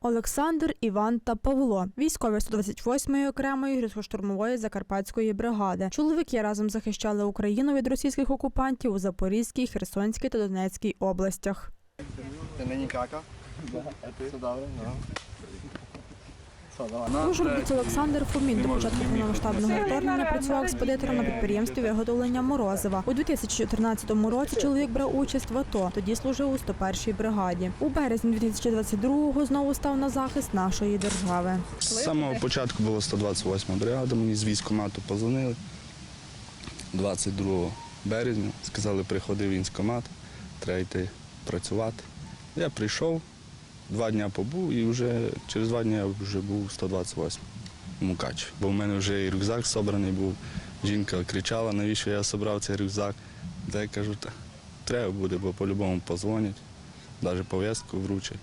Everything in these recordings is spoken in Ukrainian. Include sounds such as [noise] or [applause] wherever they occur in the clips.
Олександр, Іван та Павло, військові 128-ї окремої гірсько-штурмової закарпатської бригади. Чоловіки разом захищали Україну від російських окупантів у Запорізькій, Херсонській та Донецькій областях. Ти нині кака? Все добре. Службовець Олександр Фомін до початку повномасштабного вторгнення працював експедитором на підприємстві виготовлення морозива. У 2014 році чоловік брав участь в АТО. Тоді служив у 101-й бригаді. У березні 2022-го знову став на захист нашої держави. З самого початку було 128-ма бригада, мені з військкомату позвонили 22 березня, сказали, приходи в військкомат, треба йти працювати. Я прийшов, два дні побув і вже через два дні я вже був 128 Мукач. Бо в мене вже і рюкзак собраний був. Жінка кричала, навіщо я зібрав цей рюкзак. Та я кажу, та треба буде, бо по-любому позвонять, навіть пов'язку вручать.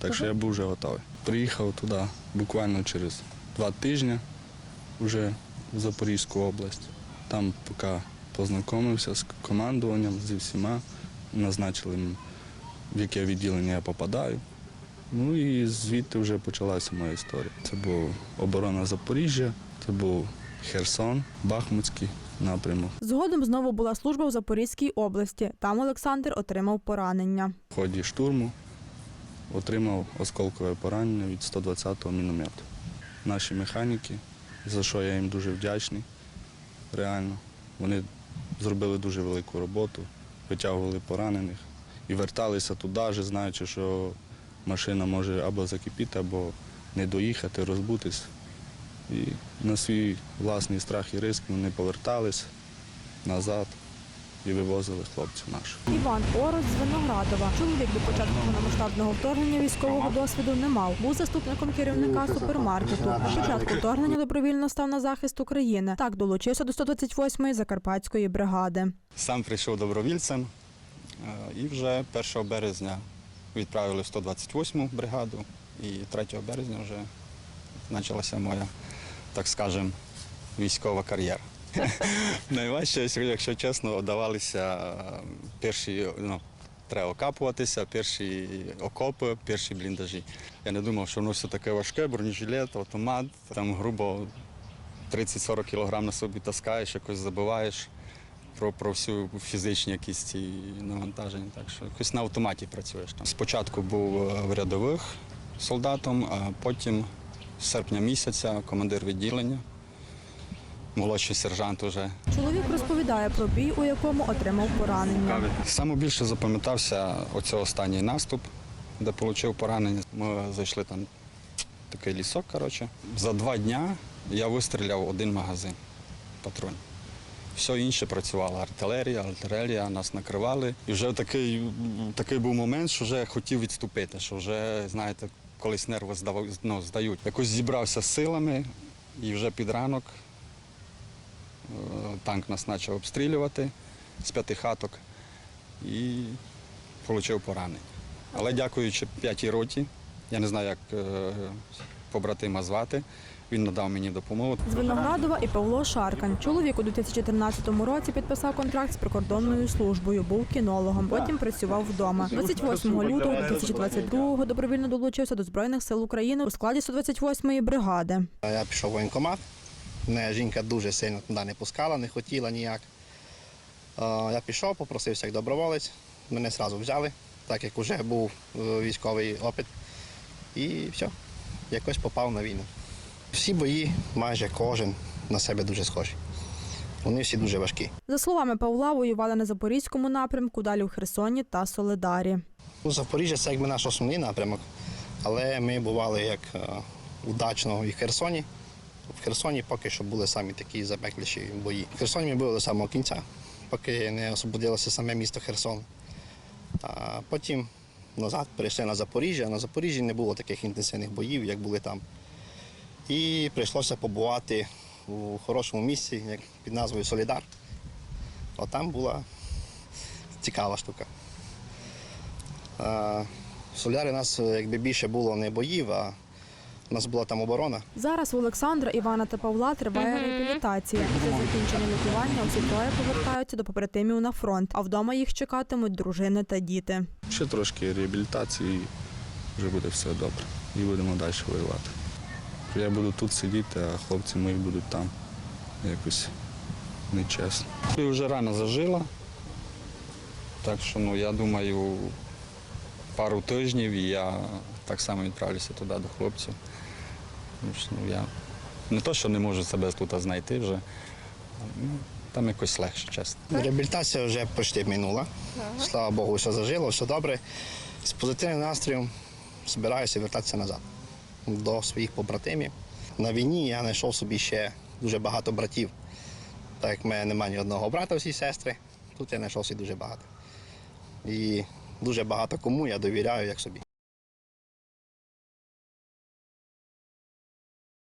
Так що я був вже готовий. Приїхав туди буквально через два тижні вже в Запорізьку область. Там поки познайомився з командуванням, зі всіма, назначили, в яке відділення я попадаю. Ну і звідти вже почалася моя історія. Це була оборона Запоріжжя, це був Херсон, Бахмутський напрямок. Згодом знову була служба в Запорізькій області. Там Олександр отримав поранення. В ході штурму отримав осколкове поранення від 120-го міномету. Наші механіки, за що я їм дуже вдячний, реально. Вони зробили дуже велику роботу, витягували поранених і верталися туди, знаючи, що машина може або закипіти, або не доїхати, розбутись. І на свій власний страх і риск вони повертались назад і вивозили хлопців наших. Іван Орос з Виноградова. Чоловік до початку повномасштабного вторгнення військового досвіду не мав. Був заступником керівника супермаркету. На початку вторгнення добровільно став на захист України. Так долучився до 128-ї закарпатської бригади. Сам прийшов добровільцем е, і вже 1 березня відправили в 128 бригаду. І 3 березня вже почалася моя, так скажемо, військова кар'єра. [laughs] Найважче, якщо чесно, давалися е, перші, ну, треба окапуватися, перші окопи, перші бліндажі. Я не думав, що воно все таке важке, бронежилет, автомат, там грубо 30-40 кг на собі таскаєш, якось забиваєш про, про всю фізичні якісь ці навантаження. Так що якось на автоматі працюєш там. Спочатку був е, в рядових солдатом, а потім з серпня місяця командир відділення, молодший сержант уже. Чоловік розповідає про бій, у якому отримав поранення. Саме більше запам'ятався оцей останній наступ, де отримав поранення. Ми зайшли там такий лісок. Коротше. За два дні я вистріляв один магазин патронів. Все інше працювала артилерія, артилерія, нас накривали. І вже такий, такий був момент, що вже хотів відступити, що вже, знаєте, колись нерви здав, ну, здають. Якось зібрався з силами і вже під ранок е, танк нас почав обстрілювати з п'яти хаток і отримав поранення. Але дякуючи п'ятій роті, я не знаю, як е, побратима звати, він надав мені допомогу. З Виноградова і Павло Шаркань. Чоловік у 2014 році підписав контракт з прикордонною службою, був кінологом. Потім працював вдома. 28 лютого 2022-го добровільно долучився до Збройних сил України у складі 128-ї бригади. Я пішов в воєнкомат. Мене жінка дуже сильно туди не пускала, не хотіла ніяк. Я пішов, попросився як доброволець. Мене одразу взяли, так як вже був е, військовий опит. І все, якось попав на війну. Всі бої, майже кожен на себе дуже схожі. Вони всі дуже важкі. За словами Павла, воювали на Запорізькому напрямку, далі в Херсоні та Соледарі. Ну, Запоріжжя це якби наш основний напрямок, але ми бували як е, удачно і в Херсоні. В Херсоні поки що були самі такі запекліші бої. В Херсоні ми були до самого кінця, поки не освободилося саме місто Херсон. А потім назад перейшли на Запоріжжя. На Запоріжжі не було таких інтенсивних боїв, як були там. І прийшлося побувати у хорошому місці, як під назвою Солідар. От там була цікава штука. А, В Солярі у нас якби більше було не боїв, а у нас була там оборона. Зараз у Олександра, Івана та Павла триває реабілітація. Після закінчення лікування усі троє повертаються до побратимів на фронт, а вдома їх чекатимуть дружини та діти. Ще трошки реабілітації вже буде все добре. І будемо далі воювати. Я буду тут сидіти, а хлопці мої будуть там. Якось нечесно. І вже рана зажила. Так що ну, я думаю, пару тижнів і я так само відправлюся туди до хлопців. Тому що, ну, я не то, що не можу себе тут знайти вже. Ну, там якось легше, чесно. Реабілітація вже почти минула. Слава Богу, все зажило, все добре. З позитивним настроєм збираюся вертатися назад до своїх побратимів. На війні я знайшов собі ще дуже багато братів. Так як в мене немає ні одного брата, всі сестри, тут я знайшов дуже багато. І дуже багато кому я довіряю як собі.